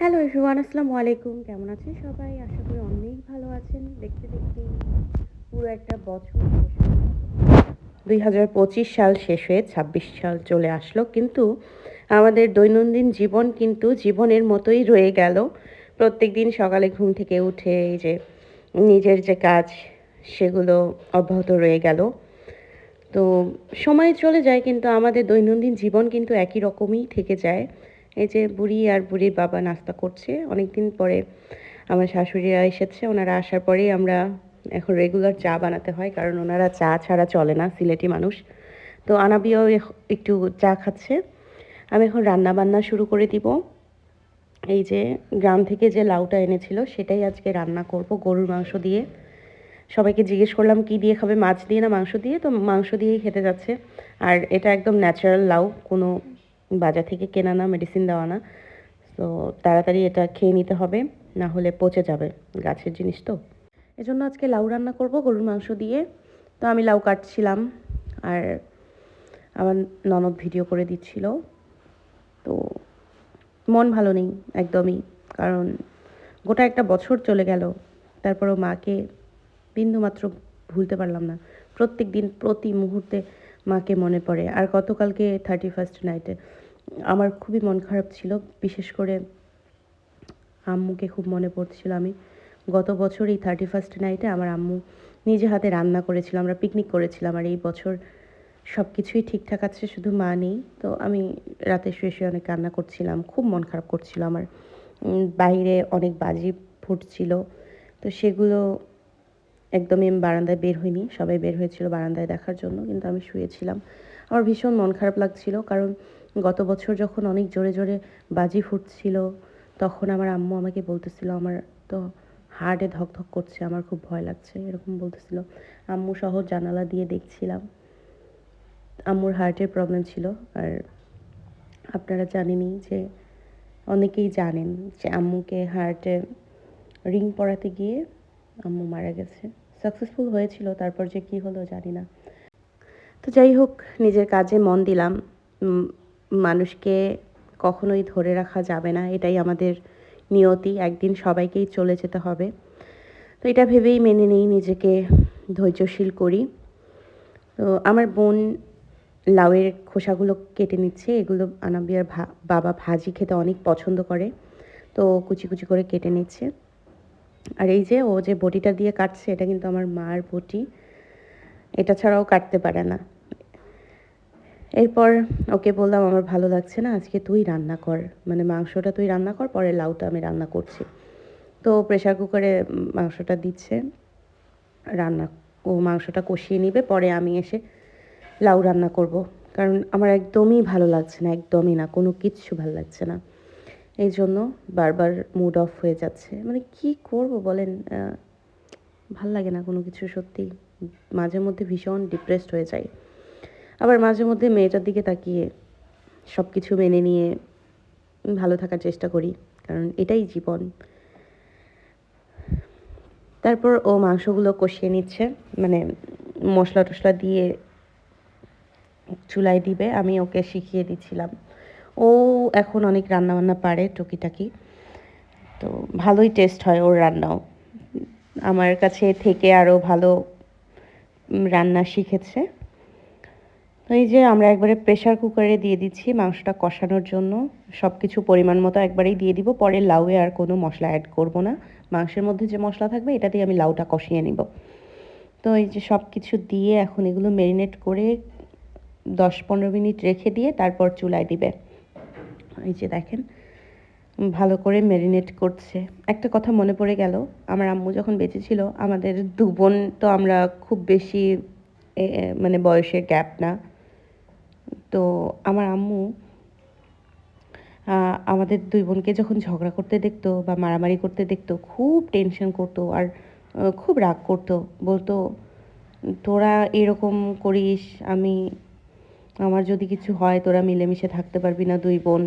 Hello everyone আসসালামু আলাইকুম। কেমন আছেন সবাই? আশা করি অনেক ভালো আছেন। দেখতে দেখতে পুরো একটা বছর দুই হাজার পঁচিশ সাল শেষ হয়ে ছাব্বিশ সাল চলে আসলো, কিন্তু আমাদের দৈনন্দিন জীবন কিন্তু জীবনের মতোই রয়ে গেল। প্রত্যেক দিন সকালে ঘুম থেকে উঠে এই যে নিজের যে কাজ, সেগুলো অব্যাহত রয়ে গেল। তো সময় চলে যায়, কিন্তু আমাদের দৈনন্দিন জীবন কিন্তু একই রকমই থেকে যায়। এই যে বুড়ি আর বুড়ির বাবা নাস্তা করছে অনেক দিন পরে আমার শাশুড়িরা এসেছে, ওনারা আসার পরেই আমরা এখন রেগুলার চা বানাতে হয়, কারণ ওনারা চা ছাড়া চলে না, সিলেটি মানুষ। তো আনাবিও একটু চা খাচ্ছে। আমি এখন রান্না বান্না শুরু করে দিব। এই যে গ্রাম থেকে যে লাউটা এনেছিল, সেটাই আজকে রান্না করব গরুর মাংস দিয়ে। সবাইকে জিজ্ঞেস করলাম, কি দিয়ে খাবে? মাছ দিয়ে না, মাংস দিয়ে? তো মাংস দিয়েই খেতে যাচ্ছে। আর এটা একদম ন্যাচারাল লাউ, কোনো বাজার থেকে কেনা না মেডিসিন দেওয়া না। তো তাড়াতাড়ি এটা খেয়ে নিতে হবে, না হলে পচে যাবে গাছের জিনিস তো। এজন্য আজকে লাউ রান্না করব, গরুর মাংস দিয়ে। তো আমি লাউ কাটছিলাম, আর আমার ননদ ভিডিও করে দিচ্ছিল। তো মন ভালো নেই একদমই, কারণ গোটা একটা বছর চলে গেল, তারপরও মাকে বিন্দুমাত্র ভুলতে পারলাম না। প্রত্যেক দিন প্রতি মুহূর্তে মাকে মনে পড়ে। আর গতকালকে থার্টি ফার্স্ট নাইটে আমার খুবই মন খারাপ ছিল। বিশেষ করে আম্মুকে খুব মনে পড়ছিল আমি। গত বছর এই থার্টি ফার্স্ট নাইটে আমার আম্মু নিজে হাতে রান্না করেছিল, আমরা পিকনিক করেছিলাম। আর এই বছর সব কিছুই ঠিকঠাক আছে, শুধু মা নেই। তো আমি রাতে শুয়ে শুয়ে অনেক কান্না করছিলাম, খুব মন খারাপ করছিল আমার। বাইরে অনেক বাজি ফুটছিল। তো সেগুলো একদমই আমি বারান্দায় বের হইনি। সবাই বের হয়েছিল বারান্দায় দেখার জন্য, কিন্তু আমি শুয়েছিলাম। আমার ভীষণ মন খারাপ লাগছিল, কারণ গত বছর যখন অনেক জোরে জোরে বাজি ফুটছিল, তখন আমার আম্মু আমাকে বলতেছিল, আমার তো হার্টে ধকধক করছে, আমার খুব ভয় লাগছে, এরকম বলতেছিল। আম্মু সহ জানালা দিয়ে দেখছিলাম। আম্মুর হার্টের প্রবলেম ছিল, আর আপনারা জানেনই যে অনেকেই জানেন যে আম্মুকে হার্টে রিং পরাতে গিয়ে আম্মু মারা গেছে। সাকসেসফুল হয়েছিল, তারপর যে কি হলো জানি না। তো যাই হোক, নিজের কাজে মন দিলাম। মানুষকে কখনোই ধরে রাখা যাবে না, এটাই আমাদের নিয়তি। একদিন সবাইকেই চলে যেতে হবে। তো এটা ভেবেই মেনে নেই, নিজেকে ধৈর্যশীল করি। তো আমার বোন লাউয়ের খোসাগুলো কেটে নিচ্ছে, এগুলো আনাবিয়ার বাবা ভাজি খেতে অনেক পছন্দ করে। তো কুচি কুচি করে কেটে নিচ্ছে। আর এই যে ও যে বটিটা দিয়ে কাটছে, এটা কিন্তু আমার মার বটি। এটা ছাড়াও কাটতে পারে না। এরপর ওকে বললাম, আমার ভালো লাগছে না, আজকে তুই রান্না কর। মানে মাংসটা তুই রান্না কর, পরে লাউটা আমি রান্না করছি। তো প্রেশার কুকারে মাংসটা দিচ্ছে, রান্না, ও মাংসটা কষিয়ে নিবে, পরে আমি এসে লাউ রান্না করব। কারণ আমার একদমই ভালো লাগছে না, একদমই না, কোনো কিচ্ছু ভালো লাগছে না। এই জন্য বারবার মুড অফ হয়ে যাচ্ছে। মানে কি করব বলেন ভালো লাগে না কোনো কিছু সত্যি। মাঝে মধ্যে ভীষণ ডিপ্রেসড হয়ে যায় আবার মাঝে মধ্যে মেয়েটার দিকে তাকিয়ে সব কিছু মেনে নিয়ে ভালো থাকার চেষ্টা করি, কারণ এটাই জীবন। তারপর ও মাংসগুলো কষিয়ে নিচ্ছে মানে মশলা টশলা দিয়ে চুলায় দিবে, আমি ওকে শিখিয়ে দিচ্ছিলাম ও এখন অনেক রান্নাবান্না পারে টুকিটাকি। তো ভালোই টেস্ট হয় ওর রান্নাও। আমার কাছে থেকে আরও ভালো রান্না শিখেছে। তো এই যে আমরা একবারে প্রেশার কুকারে দিয়ে দিচ্ছি মাংসটা কষানোর জন্য। সব কিছু পরিমাণ মতো একবারেই দিয়ে দিব। পরে লাউয়ে আর কোনো মশলা অ্যাড করব না। মাংসের মধ্যে যে মশলা থাকবে এটা দিয়ে আমি লাউটা কষিয়ে নিব। তো এই যে সব কিছু দিয়ে এখন এগুলো ম্যারিনেট করে দশ পনেরো মিনিট রেখে দিয়ে তারপর চুলায় দিবে। এই যে দেখেন, ভালো করে ম্যারিনেট করছে। একটা কথা মনে পড়ে গেল, আমার আম্মু যখন বেঁচে ছিল, আমাদের দু বোন তো আমরা খুব বেশি মানে বয়সের গ্যাপ না। তো আমার আম্মু আমাদের দুই বোনকে যখন ঝগড়া করতে দেখতো বা মারামারি করতে দেখতো, খুব টেনশন করতো আর খুব রাগ করতো। বলতো, তোরা এরকম করিস, আমি, আমার যদি কিছু হয়, তোরা মিলেমিশে থাকতে পারবি না দুই বোন।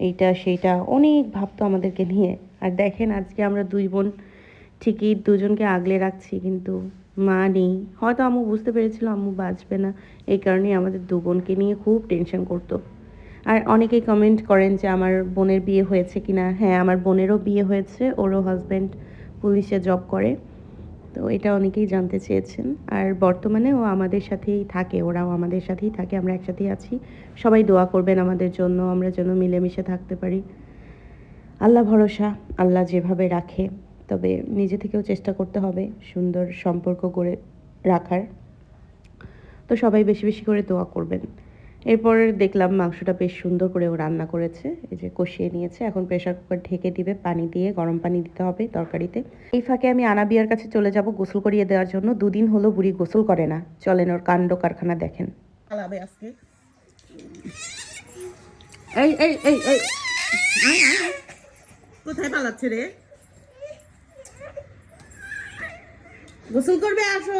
এইটা, সেইটা, অনেক ভাবতো আমাদেরকে নিয়ে। আর দেখেন আজকে আমরা দুই বোন, ঠিকই দুজনকে আগলে রাখছি, কিন্তু মা নেই। হয়তো আম্মু বুঝতে পেরেছিল, আম্মু বাঁচবে না। এই কারণেই আমাদের দু বোনকে নিয়ে খুব টেনশন করতো। আর অনেকেই কমেন্ট করেন যে, আমার বোনের বিয়ে হয়েছে কিনা? হ্যাঁ আমার বোনেরও বিয়ে হয়েছে, ওরও হাজব্যান্ড পুলিশে জব করে। তো এটা অনেকেই জানতে চেয়েছেন। আর বর্তমানে ও আমাদের সাথেই থাকে, ওরাও আমাদের সাথেই থাকে, আমরা একসাথেই আছি। সবাই দোয়া করবেন আমাদের জন্য, আমরা যেন মিলেমিশে থাকতে পারি। আল্লাহ ভরসা, আল্লাহ যেভাবে রাখে, তবে নিজে থেকেও চেষ্টা করতে হবে সুন্দর সম্পর্ক করে রাখার। তো সবাই বেশি বেশি করে দোয়া করবেন। এরপর দেখলাম মাংসটা বেশ সুন্দর করে ও রান্না করেছে। এই যে কষিয়ে নিয়েছে। এখন প্রেশার কুকার ঢেকে দিবে পানি দিয়ে গরম পানি দিতে হবে তরকারিতে। এই ফাঁকে আমি আনাবিয়ার কাছে চলে যাব গোসল করিয়ে দেওয়ার জন্য। দুদিন হলো বুড়ি গোসল করে না। চলেন ওর কাণ্ড কারখানা দেখেন। এই এই এই এই। আয়, আয়, আয়। কোথায় পালাচ্ছে রে? গোসল করবে আসো।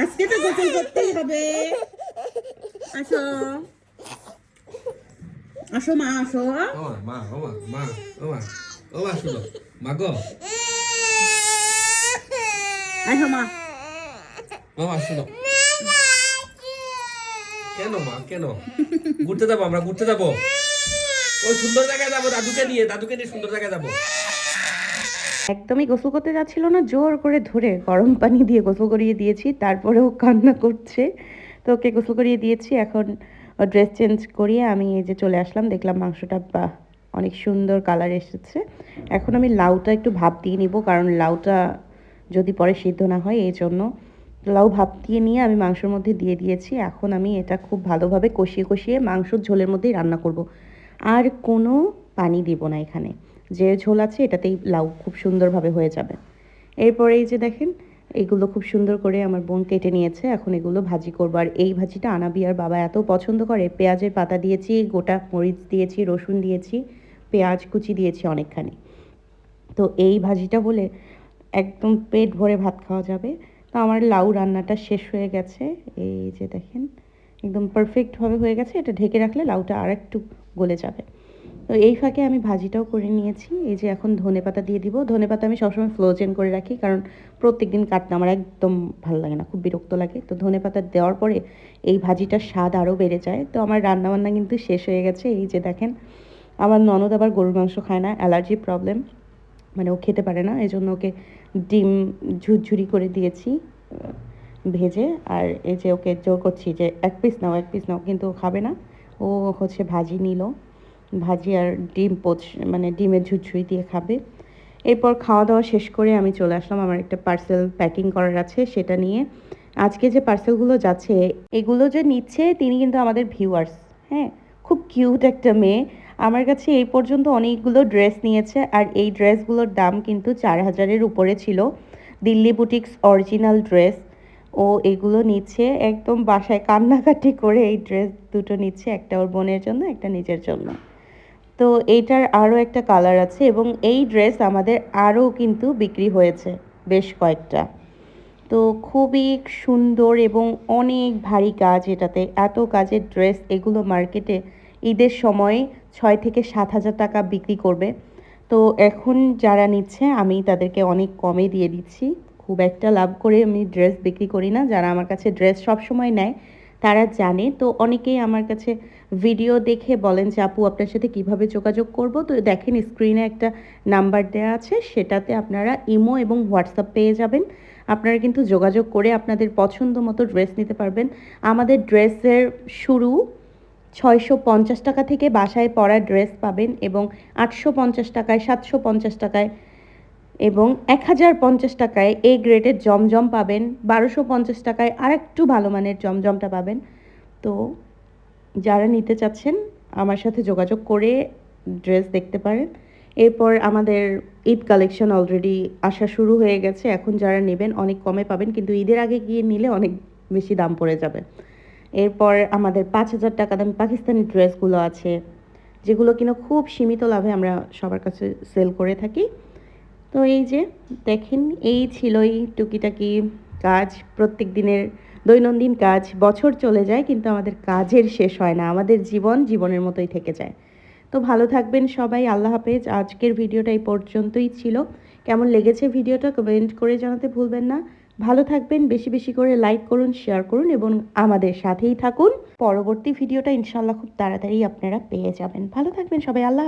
আজকে তো গোসল করতেই হবে। আসো। আসো মা আসো। মা ওমা মা ওমা ওমা শুনো। মা গো। আসো মা। কেন মা কেন? ঘুরতে যাব আমরা ঘুরতে যাব। ওই সুন্দর জায়গায় যাব দাদুকে নিয়ে দাদুকে নিয়ে সুন্দর জায়গায় যাব। একদমই গোসল করতে যাচ্ছিল না, জোর করে ধরে গরম পানি দিয়ে গোসল করিয়ে দিয়েছি, তারপরেও কান্না করছে। তো ওকে গোসল করিয়ে দিয়েছি, এখন ড্রেস চেঞ্জ করিয়ে আমি এই যে চলে আসলাম, দেখলাম মাংসটা বাহ, অনেক সুন্দর কালার এসেছে। এখন আমি লাউটা একটু ভাপ দিয়ে নিব, কারণ লাউটা যদি পরে সিদ্ধ না হয়, এই জন্য লাউ ভাপ দিয়ে নিয়ে আমি মাংসের মধ্যে দিয়ে দিয়েছি। এখন আমি এটা খুব ভালোভাবে কষিয়ে কষিয়ে মাংসর ঝোলের মধ্যেই রান্না করব। আর কোনো পানি দিব না এখানে। যে ঝোল আছে এটাতেই লাউ খুব সুন্দরভাবে হয়ে যাবে। এরপরে এই যে দেখেন, এগুলো খুব সুন্দর করে আমার বোন কেটে নিয়েছে। এখন এগুলো ভাজি করব। আর এই ভাজিটা আনাবি আর বাবা এত পছন্দ করে। পেঁয়াজের পাতা দিয়েছি, গোটা মরিচ দিয়েছি, রসুন দিয়েছি, পেঁয়াজ কুচি দিয়েছি অনেকখানি। তো এই ভাজিটা বলে একদম পেট ভরে ভাত খাওয়া যাবে। তো আমার লাউ রান্নাটা শেষ হয়ে গেছে। এই যে দেখেন, একদম পারফেক্টভাবে হয়ে গেছে। এটা ঢেকে রাখলে লাউটা আর একটু গলে যাবে। তো এই ফাঁকে আমি ভাজিটাও করে নিয়েছি। এই যে এখন ধনে পাতা দিয়ে দিব। ধনে পাতা আমি সবসময় ফ্লোজেন করে রাখি কারণ প্রত্যেক দিন কাটতে আমার একদম ভালো লাগে না, খুব বিরক্ত লাগে। তো ধনে পাতা দেওয়ার পরে এই ভাজিটার স্বাদ আরও বেড়ে যায়। তো আমার রান্নাবান্না কিন্তু শেষ হয়ে গেছে। এই যে দেখেন, আমার ননদ আবার গরুর মাংস খায় না, অ্যালার্জি প্রবলেম। মানে ও খেতে পারে না এই জন্য ওকে ডিম ঝুরঝুরি করে দিয়েছি ভেজে। আর এই যে ওকে জোর করছি যে, এক পিস নাও, এক পিস নাও। কিন্তু ও খাবে না। ও হচ্ছে ভাজি নিল। ভাজি আর ডিম পোচ মানে ডিমের ঝুরঝুরি দিয়ে খাবে। এরপর খাওয়া দাওয়া শেষ করে আমি চলে আসলাম, আমার একটা পার্সেল প্যাকিং করার আছে, সেটা নিয়ে। আজকে যে পার্সেলগুলো যাচ্ছে, এগুলো যে নিচ্ছে, তিনি কিন্তু আমাদের ভিউয়ার্স হ্যাঁ? খুব কিউট একটা মেয়ে। আমার কাছে এই পর্যন্ত অনেকগুলো ড্রেস নিয়েছে, আর এই ড্রেসগুলোর দাম কিন্তু চার হাজারের উপরে ছিল। দিল্লি বুটিক্স অরিজিনাল ড্রেস ও এগুলো নিচ্ছে, একদম বাসায় কান্নাকাটি করে এই ড্রেস দুটো নিচ্ছে, একটা ওর বোনের জন্য, একটা নিজের জন্য। তো এইটার আরও একটা কালার আছে এবং এই ড্রেস আমাদের আরও কিন্তু বিক্রি হয়েছে বেশ কয়েকটা। তো খুবই সুন্দর এবং অনেক ভারী কাজ এটাতে। এত কাজের ড্রেস এগুলো মার্কেটে ঈদের সময় ছয় থেকে সাত হাজার টাকা বিক্রি করবে। তো এখন যারা নিচ্ছে, আমি তাদেরকে অনেক কমে দিয়ে দিচ্ছি। খুব একটা লাভ করে আমি ড্রেস বিক্রি করি না। যারা আমার কাছে ড্রেস সব সময় নেয় তারা জানে। তো অনেকেই আমার কাছে ভিডিও দেখে বলেন যে, আপু, আপনার সাথে কীভাবে যোগাযোগ করব? তো দেখেন স্ক্রিনে একটা নাম্বার দেওয়া আছে। সেটাতে আপনারা ইমো এবং হোয়াটসঅ্যাপ পেয়ে যাবেন। আপনারা কিন্তু যোগাযোগ করে আপনাদের পছন্দ মতো ড্রেস নিতে পারবেন। আমাদের ড্রেসের শুরু ছয়শো পঞ্চাশ টাকা থেকে বাসায় পরা ড্রেস পাবেন এবং আটশো পঞ্চাশ টাকায়, সাতশো পঞ্চাশ টাকায় এবং এক হাজার পঞ্চাশ টাকায় এ গ্রেডের জমজম পাবেন, বারোশো পঞ্চাশ টাকায় আরেকটু ভালো মানের জমজমটা পাবেন। তো যারা নিতে চাচ্ছেন, আমার সাথে যোগাযোগ করে ড্রেস দেখতে পারেন। এরপর আমাদের ঈদ কালেকশন অলরেডি আসা শুরু হয়ে গেছে। এখন যারা নেবেন, অনেক কমে পাবেন, কিন্তু ঈদের আগে গিয়ে নিলে অনেক বেশি দাম পড়ে যাবে। এরপর আমাদের পাঁচ হাজার টাকা দামি পাকিস্তানি ড্রেসগুলো আছে, যেগুলো কিনা খুব সীমিত লাভে আমরা সবার কাছে সেল করে থাকি। তো এই যে দেখেন, এই ছিলই টুকিটাকি কাজ। প্রত্যেক দিনের দৈনন্দিন কাজ, বছর চলে যায় কিন্তু আমাদের কাজের শেষ হয় না, আমাদের জীবন জীবনের মতোই থেকে যায়। তো ভালো থাকবেন সবাই, আল্লাহ হাফেজ। আজকের ভিডিওটা এই পর্যন্তই ছিল। কেমন লেগেছে ভিডিওটা কমেন্ট করে জানাতে ভুলবেন না। ভালো থাকবেন, বেশি বেশি করে লাইক করুন, শেয়ার করুন এবং আমাদের সাথেই থাকুন। পরবর্তী ভিডিওটা ইনশাল্লাহ খুব তাড়াতাড়ি আপনারা পেয়ে যাবেন। ভালো থাকবেন সবাই, আল্লাহ।